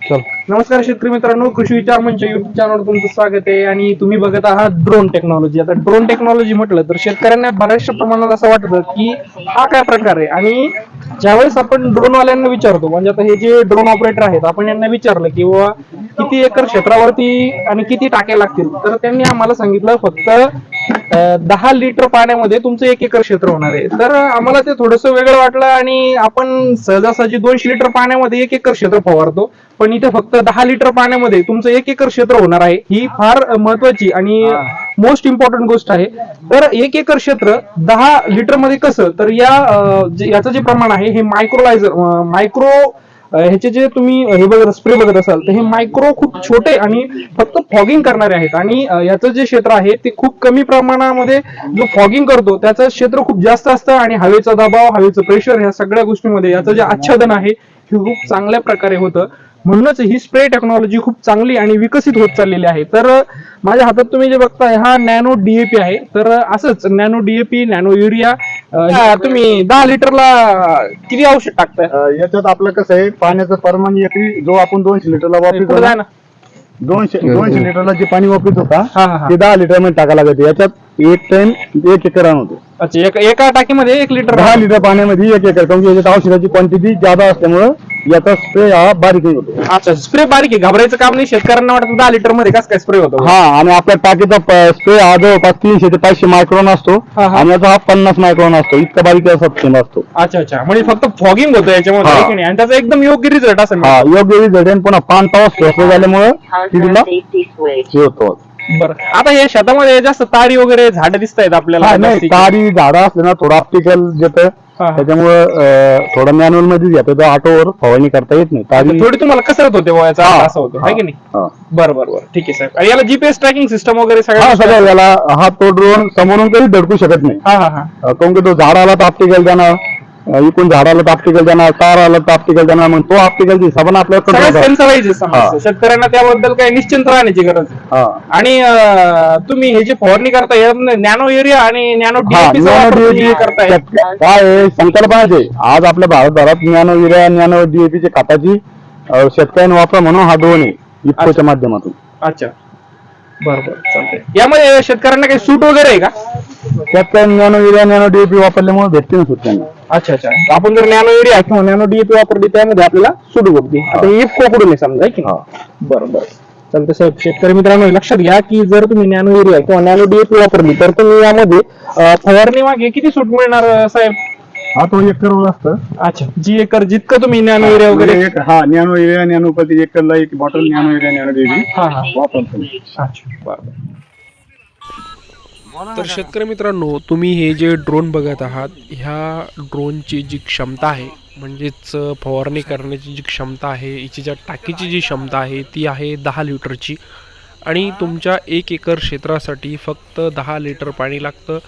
चल. नमस्कार शेतकरी मित्रांनो कृषी विचार मंच युट्यूब चॅनलवर तुमचं स्वागत आहे आणि तुम्ही बघत आहात ड्रोन टेक्नॉलॉजी आता ड्रोन टेक्नॉलॉजी म्हटलं तर शेतकऱ्यांना बऱ्याचशा प्रमाणात असं वाटतं की हा काय प्रकार आहे? आणि ज्यावेळेस आपण ड्रोनवाल्यांना विचारतो म्हणजे आता हे जे ड्रोन ऑपरेटर आहेत आपण यांना विचारलं की बाबा किती एकर क्षेत्रावरती आणि किती टाक्या लागतील? तर त्यांनी आम्हाला सांगितलं फक्त दहा लिटर पाण्यामध्ये तुमचं एक एकर क्षेत्र होणार आहे. तर आम्हाला ते थोडस वेगळं वाटलं आणि आपण सहजासहजी दोनशे लिटर पाण्यामध्ये एक एकर क्षेत्र फवारतो. पण इथे फक्त दहा लिटर पाण्यामध्ये तुमचं एक एकर क्षेत्र होणार आहे. ही फार महत्वाची आणि मोस्ट इम्पॉर्टंट गोष्ट आहे. तर एक एकर क्षेत्र दहा लिटरमध्ये कसं? तर या याचं जे प्रमाण आहे हे मायक्रोलायझर मायक्रो ह्याचे जे तुम्ही हे बघत स्प्रे बघत असाल तर हे मायक्रो खूप छोटे आणि फक्त फॉगिंग करणारे आहेत. आणि याचं जे क्षेत्र आहे ते खूप कमी प्रमाणामध्ये जो फॉगिंग करतो त्याचं क्षेत्र खूप जास्त असतं आणि हवेचा दबाव हवेचं प्रेशर ह्या सगळ्या गोष्टीमध्ये याचं जे आच्छादन आहे हे खूप चांगल्या प्रकारे होतं. म्हणूनच ही स्प्रे टेक्नॉलॉजी खूप चांगली आणि विकसित होत चाललेली आहे. तर माझ्या हातात तुम्ही जे बघताय हा नॅनो डीएपी आहे. तर असंच नॅनो डीएपी नॅनो युरिया तुम्ही दहा लिटरला किती औषध टाकताय? याच्यात आपलं कसं आहे पाण्याचं प्रमाण एकरी जो आपण दोनशे लिटरला वापरतो ना, दोनशे दोनशे लिटरला जे पाणी वापरत होता हा, हा. ते दहा लिटरमध्ये टाकायला लागते. याच्यात एक टन एक एकर होतो. अच्छा एका एका टाकीमध्ये एक लिटर दहा लिटर पाण्यामध्ये एक एकर कारण की याच्यात औषधाची क्वांटिटी जादा असल्यामुळं याचा स्प्रे हा बारीक होतो अच्छा स्प्रे बारीक आहे घाबरायचं काम नाही शेतकऱ्यांना वाटतं दहा लिटरमध्ये कस काय स्प्रे होतो हा आणि आपल्या टाकीचा स्प्रे हा जवळपास तीनशे ते पाचशे मायक्रॉन असतो हा, हा. आणि याचा हा पन्नास मायक्रॉन असतो इतका बारीक असा असतो अच्छा अच्छा म्हणजे फक्त फॉगिंग होतं याच्यामध्ये हा. आहे की नाही? आणि त्याचा एकदम योग्य रिझल्ट असेल हा योग्य रिझल्ट आहे. पुन्हा पान पाऊस स्वस्त झाल्यामुळं किडीला safety switch. हे होतो बरं आता हे शेतामध्ये जास्त तारी वगैरे झाड दिसत आहेत आपल्याला हा नाही. तारी झाडं असले ना थोडं ऑप्टिकल हा. त्याच्यामुळं थोडं मॅन्युअलमध्ये येतं तर ऑटोवर फवारणी करता येत नाही. तारी थोडी तुम्हाला कसरत होते बुवा याचा हा, अर्थ असं होतं आहे की नाही? हा. बरं बरं बरं. ठीक आहे साहेब. आणि याला जीपीएस ट्रॅकिंग सिस्टम वगैरे हा सगळं सगळं याला हा तो ड्रोन समोरून काही धडकू शकत नाही. हा हा हा. अं, की तो झाड आला तर ऑप्टिकल जाणार अं, इकडून झाड आलं तर ऑप्टिकल जाणार तार आलं तर ऑप्टिकल जाणार मग तो ऑप्टिकल पण आपल्याला करतो. सेन्सराईज. शेतकऱ्यांना त्याबद्दल काही निश्चिंत राहण्याची गरज आहे. हा. आणि अं, तुम्ही हे जे फवारणी करताय नॅनो एरिया आणि नॅनो हा डीएपी नॅनो डीएपी करताय. काय आहे संकल्पना आहे आज आपल्या भारतभरात नॅनो युरिया नॅनो डीएपी खताची अं, शेतकऱ्यांनी वापर म्हणून हा ड्रोन आहे माध्यमातून. अच्छा. बरं बरं चालतंय. यामध्ये शेतकऱ्यांना काही सूट वगैरे आहे का? शेतकऱ्यांनी नॅनो युरिया नॅनो डीएपी वापरल्यामुळे भेटते ना सुट्ट्यांना अच्छा अच्छा. आपण जर नॅनो एरिया किंवा नॅनो डीएपी वापरली त्यामध्ये आपल्याला सूट होती आता हे. कोकडून आहे समजा आहे की नाही? बरं बरं. चालतं साहेब. शेतकरी मित्रांनो लक्षात घ्या की जर तुम्ही नॅनो एरिया किंवा नॅनो डीएपी वापरली तर तुम्ही यामध्ये फवारणी मागे किती सूट मिळणार साहेब? हा तो एक करोड असतं. अच्छा. जी एकर जितकं तुम्ही नॅनो एरिया वगैरे एक हा नॅनो युरिया नॅनो प्रति एकरला एक bottle nano urea nano DAP हा हा. वापरतो. अच्छा बरं बरं. तर शेतकरी मित्रांनो तुम्ही हे जे ड्रोन बघत आहात ह्या ड्रोनची जी क्षमता आहे म्हणजेच फवारणी करण्याची जी क्षमता आहे हिची ज्या टाकीची जी क्षमता आहे ती आहे दहा लिटरची. आणि तुमच्या एक एकर क्षेत्रासाठी फक्त दहा लिटर पाणी लागतं.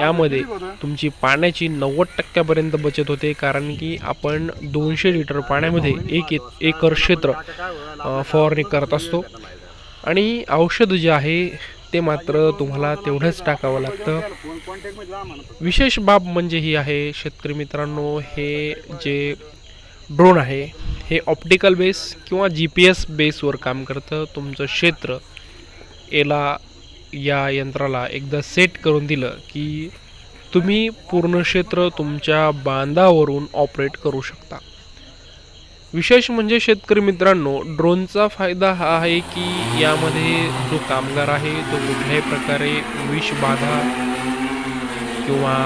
यामध्ये तुमची पाण्याची नव्वद टक्क्यापर्यंत बचत होते कारण की आपण दोनशे लिटर पाण्यामध्ये एक एक- एकर क्षेत्र फवारणी करत असतो. आणि औषध जे आहे ते मात्र तुम्हाला तेवढंच टाकावं लागतं. विशेष बाब म्हणजे ही आहे शेतकरी मित्रांनो हे जे ड्रोन आहे हे ऑप्टिकल बेस किंवा जी पी एस बेसवर काम करतं. तुमचं क्षेत्र याला या यंत्राला एकदा सेट करून दिलं की तुम्ही पूर्ण क्षेत्र तुमच्या बांधावरून ऑपरेट करू शकता. विशेष म्हणजे शेतकरी मित्रांनो ड्रोनचा फायदा हा आहे की यामध्ये जो कामगार आहे तो कुठल्याही प्रकारे विषबाधा किंवा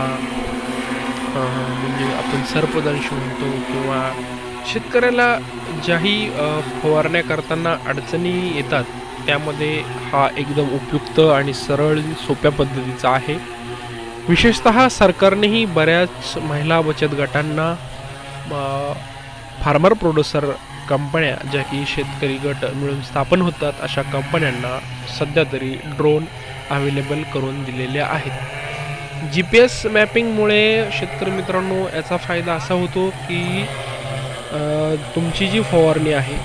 म्हणजे आपण सर्पदंश म्हणतो किंवा शेतकऱ्याला ज्याही फवारण्या करताना अडचणी येतात त्यामध्ये हा एकदम उपयुक्त आणि सरळ सोप्या पद्धतीचा आहे. विशेषतः सरकारनेही बऱ्याच महिला बचत गटांना फार्मर प्रोड्युसर कंपन्या ज्या की शेतकरी गट मिळून स्थापन होतात अशा कंपन्यांना सध्या तरी ड्रोन अवेलेबल करून दिलेल्या आहेत. जी पी एस मॅपिंगमुळे शेतकरी मित्रांनो याचा फायदा असा होतो की तुमची जी फवारणी आहे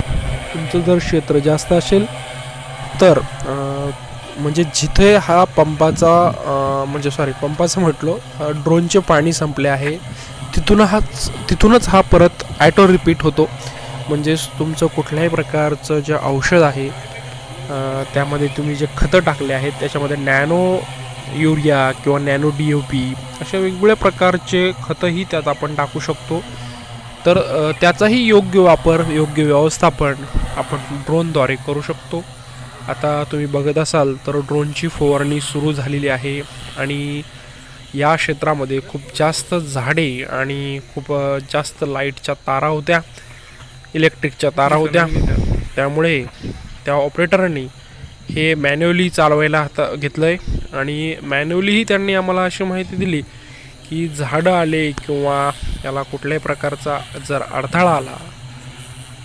तुमचं जर क्षेत्र जास्त असेल तर म्हणजे जिथे हा पंपाचा म्हणजे सॉरी पंपाचं म्हटलो ड्रोनचे पाणी संपले आहे तिथून हाच तिथूनच हा परत ॲटो रिपीट होतो. म्हणजेच तुमचं कुठल्याही प्रकारचं जे औषध आहे त्यामध्ये तुम्ही जे खतं टाकले आहेत त्याच्यामध्ये नॅनो युरिया किंवा नॅनो डी ओ पी अशा वेगवेगळ्या प्रकारचे खतंही त्यात आपण टाकू शकतो. तर त्याचाही योग्य वापर योग्य व्यवस्थापन आपण ड्रोनद्वारे करू शकतो. आता तुम्ही बघत असाल तर ड्रोनची फवारणी सुरू झालेली आहे आणि या क्षेत्रामध्ये खूप जास्त झाडे आणि खूप जास्त लाईटच्या तारा होत्या इलेक्ट्रिकच्या तारा होत्या. त्यामुळे त्या ऑपरेटरांनी हे मॅन्युअली चालवायला हाता घेतलं आहे आणि मॅन्युअलीही त्यांनी आम्हाला अशी माहिती दिली की झाडं आले किंवा याला कुठल्याही प्रकारचा जर अडथळा आला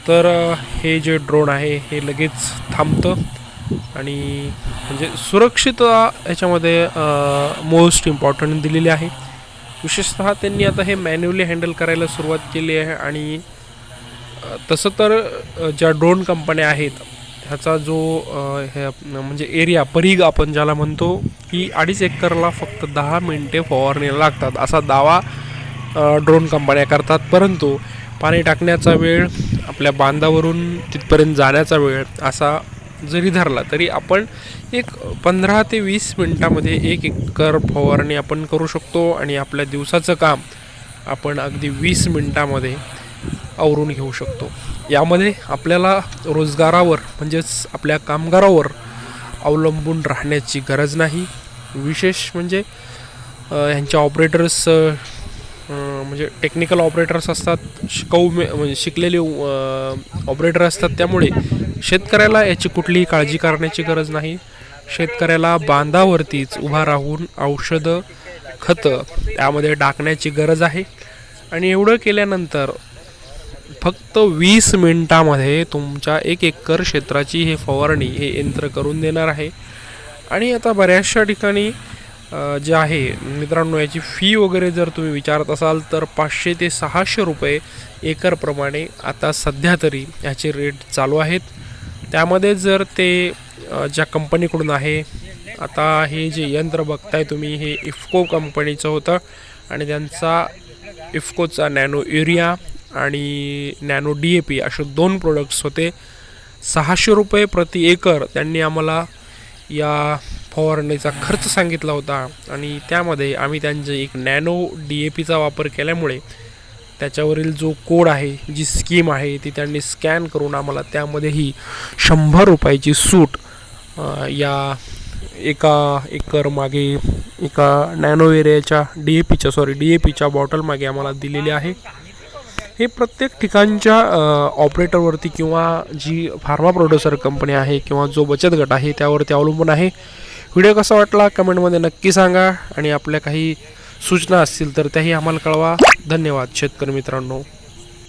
तर हे जे ड्रोन आहे हे लगेच थांबतं. आणि म्हणजे सुरक्षितता ह्याच्यामध्ये मोस्ट इम्पॉर्टंट दिलेली आहे. विशेषतः त्यांनी आता हे मॅन्युअली हँडल करायला सुरुवात केली आहे आणि तसं तर ज्या ड्रोन कंपन्या आहेत ह्याचा जो हे म्हणजे एरिया परीघ आपण ज्याला म्हणतो की अडीच एकरला फक्त दहा मिनटे फवारणीला लागतात असा दावा ड्रोन कंपन्या करतात. परंतु पाणी टाकण्याचा वेळ आपल्या बांधावरून तिथपर्यंत जाण्याचा वेळ असा जरी धरला तरी आपण एक पंधरा ते वीस मिनटामध्ये एक एकर फवारणी आपण करू शकतो आणि आपल्या दिवसाचं काम आपण अगदी वीस मिनटामध्ये आवरून घेऊ शकतो. यामध्ये आपल्याला रोजगारावर म्हणजेच आपल्या कामगारावर अवलंबून राहण्याची गरज नाही. विशेष म्हणजे ह्यांच्या ह्यांचे ऑपरेटर्स म्हणजे टेक्निकल ऑपरेटर्स असतात शिकवू मे- म्हणजे शिकलेले ऑपरेटर असतात त्यामुळे शेतकऱ्याला याची कुठलीही काळजी करण्याची गरज नाही. शेतकऱ्याला बांधावरतीच उभा राहून औषधं खतं त्यामध्ये टाकण्याची गरज आहे. आणि एवढं केल्यानंतर फक्त वीस मिनटामध्ये तुमच्या एक एकर क्षेत्राची हे फवारणी हे यंत्र करून देणार आहे. आणि आता बऱ्याचशा ठिकाणी जे आहे मित्रांनो याची फी वगैरे जर तुम्ही विचारत असाल तर पाचशे ते सहाशे रुपये एकरप्रमाणे आता सध्या तरी ह्याचे रेट चालू आहेत. त्यामध्ये जर ते ज्या कंपनीकडून आहे आता हे जे यंत्र बघताय तुम्ही हे इफ्को कंपनीचं होतं आणि त्यांचा इफ्कोचा नॅनो युरिया आणि नॅनो डी ए पी असे दोन प्रोडक्ट्स होते. सहाशे रुपये प्रति एकर त्यांनी आम्हाला या फवारणीचा खर्च सांगितला होता आणि त्यामध्ये आम्ही त्यांचे एक नॅनो डी ए पीचा वापर केल्यामुळे त्याच्यावरील जो कोड आहे जी स्कीम आहे ती त्यांनी स्कॅन करून आम्हाला त्यामध्येही शंभर रुपयाची सूट या एका एकर मागे एका नॅनो एरियाच्या डी ए पीच्या सॉरी डी ए पीच्या बॉटलमागे आम्हाला दिलेली आहे. हे प्रत्येक ठिकाणच्या ऑपरेटरवरती किंवा जी फार्मा प्रोड्युसर कंपनी आहे किंवा जो बचत गट आहे त्यावरती अवलंबून आहे. व्हिडिओ कसा वाटला कमेंटमध्ये नक्की सांगा आणि आपल्या काही सूचना असतील तर त्याही आम्हाला कळवा. धन्यवाद शेतकरी मित्रांनो.